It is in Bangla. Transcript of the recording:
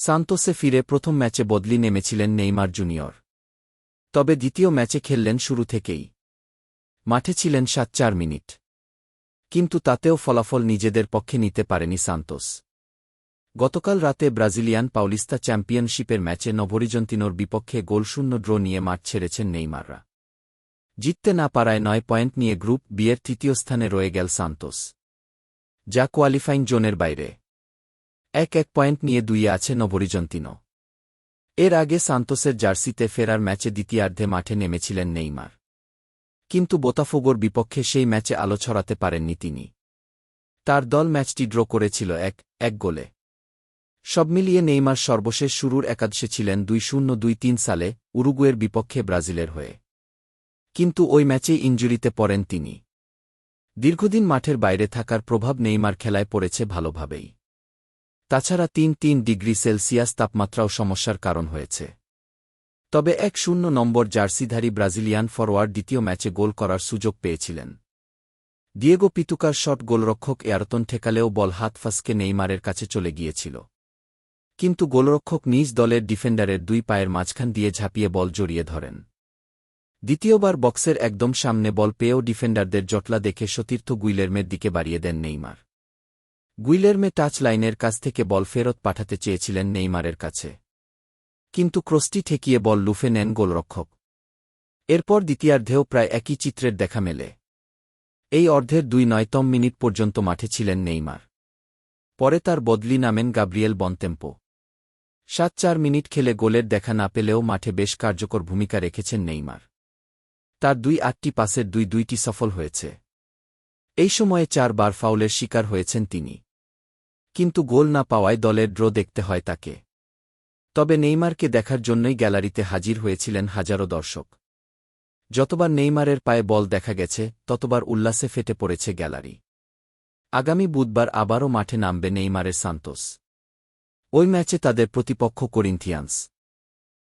সান্তোসে ফিরে প্রথম ম্যাচে বদলি নেমেছিলেন নেইমার জুনিয়র। তবে দ্বিতীয় ম্যাচে খেললেন শুরু থেকেই। মাঠে ছিলেন সাত চার মিনিট। কিন্তু তাতেও ফলাফল নিজেদের পক্ষে নিতে পারেনি সান্তোস। গতকাল রাতে ব্রাজিলিয়ান পাউলিস্তা চ্যাম্পিয়নশিপের ম্যাচে নভরিজন্তিনোর বিপক্ষে গোলশূন্য ড্র নিয়ে মাঠ ছেড়েছেন নেইমাররা। জিততে না পারায় নয় পয়েন্ট নিয়ে গ্রুপ বিয়ের তৃতীয় স্থানে রয়ে গেল সান্তোস। যা কোয়ালিফাইং জোনের বাইরে। এক এক পয়েন্ট নিয়ে দুইয়ে আছে নভরিজন্তিনো এর আগে সান্তোসের জার্সিতে ফেরার ম্যাচে দ্বিতীয়ার্ধে মাঠে নেমেছিলেন নেইমার। কিন্তু বোতাফোগোর বিপক্ষে সেই ম্যাচে আলো ছড়াতে পারেননি তিনি। তার দল ম্যাচটি ড্র করেছিল এক এক গোলে। সব মিলিয়ে নেইমার সর্বশেষ শুরুর একাদশে ছিলেন দুই শূন্য দুই তিন সালে, উরুগুয়ের বিপক্ষে ব্রাজিলের হয়ে। কিন্তু ওই ম্যাচেই ইঞ্জুরিতে পড়েন তিনি। দীর্ঘদিন মাঠের বাইরে থাকার প্রভাব নেইমার খেলায় পড়েছে ভালোভাবেই। তাছাড়া তিন তিন ডিগ্রি সেলসিয়াস তাপমাত্রাও সমস্যার কারণ হয়েছে। তবে এক শূন্য নম্বর জার্সিধারী ব্রাজিলিয়ান ফরওয়ার্ড দ্বিতীয় ম্যাচে গোল করার সুযোগ পেয়েছিলেন। দিয়েগো পিতুকার শট গোলরক্ষক এয়ারতন ঠেকালেও বল হাত ফাসকে নেইমারের কাছে চলে গিয়েছিল। কিন্তু গোলরক্ষক নিজ দলের ডিফেন্ডারের দুই পায়ের মাঝখান দিয়ে ঝাঁপিয়ে বল জড়িয়ে ধরেন। দ্বিতীয়বার বক্সের একদম সামনে বল পেয়েও ডিফেন্ডারদের জটলা দেখে সতীর্থ গুইলেরমের দিকে বাড়িয়ে দেন নেইমার। গুইলেরমে টাচ লাইনের কাছ থেকে বল ফেরত পাঠাতে চেয়েছিলেন নেইমারের কাছে। কিন্তু ক্রসটি ঠেকিয়ে বল লুফে নেন গোলরক্ষক। এরপর দ্বিতীয়ার্ধেও প্রায় একই চিত্রের দেখা মেলে। এই অর্ধের দুই নয়তম মিনিট পর্যন্ত মাঠে ছিলেন নেইমার। পরে তার বদলি নামেন গাব্রিয়েল বনতেম্পো। সাত চার মিনিট খেলে গোলের দেখা না পেলেও মাঠে বেশ কার্যকর ভূমিকা রেখেছেন নেইমার। তার দুই আটটি পাসের দুই দুইটি সফল হয়েছে। এই সময়ে চারবার ফাউলের শিকার হয়েছেন তিনি। কিন্তু গোল না পাওয়ায় দলের ড্র দেখতে হয় তাকে। তবে নেইমারকে দেখার জন্যই গ্যালারিতে হাজির হয়েছিলেন হাজারো দর্শক। যতবার নেইমারের পায়ে বল দেখা গেছে, ততবার উল্লাসে ফেটে পড়েছে গ্যালারি। আগামী বুধবার আবারও মাঠে নামবে নেইমারের সান্তোস। ওই ম্যাচে তাদের প্রতিপক্ষ করিন্থিয়ান্স।